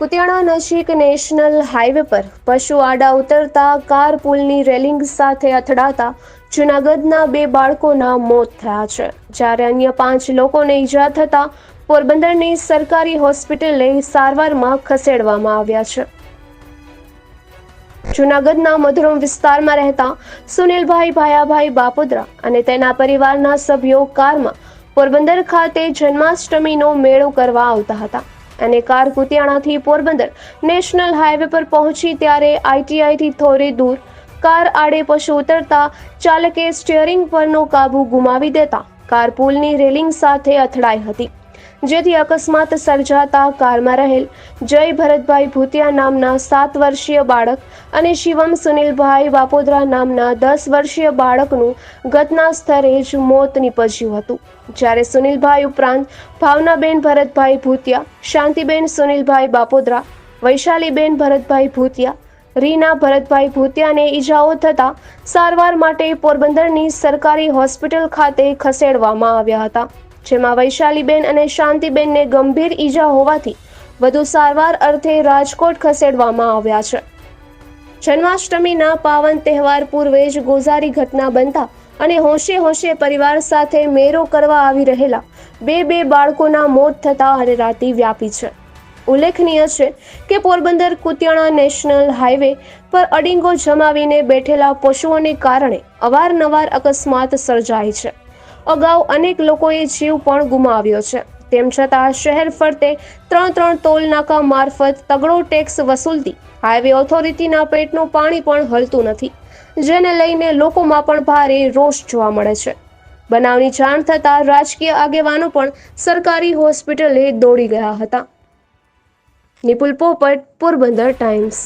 કુતિયાણા નજીક national highway પર પશુ આડા ઉતરતા કાર પુલની રેલિંગ સાથે અથડાતા જૂનાગઢના બે બાળકોના મોત થયા છે. જ્યારે અન્ય પાંચ લોકોને ઈજા થતા પોરબંદરની સરકારી હોસ્પિટલે સારવારમાં ખસેડવામાં આવ્યા છે. જૂનાગઢના મધુરમ વિસ્તારમાં રહેતા સુનિલભાઈ ભાયાભાઈ બાપુદ્રા અને તેના પરિવારના સભ્યો કારમાં પોરબંદર ખાતે જન્માષ્ટમીનો મેળો કરવા આવતા હતા. અને કાર કુતિયાણાથી પોરબંદર નેશનલ હાઈવે પર પહોંચી ત્યારે આઈટીઆઈથી થોડી દૂર. કાર આડે પશુ ઉતરતા ચાલકે સ્ટિયરિંગ પરનો કાબુ ગુમાવી દેતા. કાર પુલની રેલિંગ સાથે અથડાઈ હતી. જેથી અકસ્માત સર્જાતા કારમાં રહેલ જય ભરતભાઈ ભૂતિયા નામના સાત વર્ષીય બાળક અને શિવમ સુનિલભાઈ વાપોદરા નામના દસ વર્ષીય બાળકનું ઘટના સ્થળે જ મોત નીપજ્યું હતું. જ્યારે સુનિલભાઈ ઉપરાંત ભાવનાબેન ભરતભાઈ ભૂતિયા, શાંતિબેન સુનિલભાઈ બાપોદરા, વૈશાલીબેન ભરતભાઈ ભૂતિયા, રીના ભરતભાઈ ભૂતિયાને ઈજાઓ થતાં સારવાર માટે પોરબંદરની સરકારી હોસ્પિટલ ખાતે ખસેડવામાં આવ્યા હતા. જેમાં વૈશાલીબેન અને શાંતિબેનને ગંભીર ઈજા હોવાથી વધુ સારવાર અર્થે રાજકોટ ખસેડવામાં આવ્યા છે. જન્માષ્ટમીના પાવન તહેવાર પૂર્વે જ ગોઝારી ઘટના બનતા અને હોશે હોશે પરિવાર સાથે મેરો કરવા આવી રહેલા બે બે બાળકોના મોત થતા હરેરાતી વ્યાપી છે. ઉલ્લેખનીય છે કે પોરબંદર કુતિયાણા નેશનલ હાઈવે પર અડિંગો જમાવીને બેઠેલા પશુઓને કારણે અવારનવાર અકસ્માત સર્જાય છે. અગાઉ અનેક લોકોએ જીવ પણ ગુમાવ્યો છે. તેમ છતાં શહેર ફરતે ત્રણ ત્રણ ટોલ નાકા મારફત તગડો ટેક્સ વસૂલતી હાઈવે ઓથોરિટીના પેટનું પાણી પણ હલતું નથી, જેને લઈને લોકોમાં પણ ભારે રોષ જોવા મળે છે. બનાવની જાણ થતાં રાજકીય આગેવાનો પણ સરકારી હોસ્પિટલે દોડી ગયા હતા. નિપુલ પોપટ, પોરબંદર ટાઈમ્સ.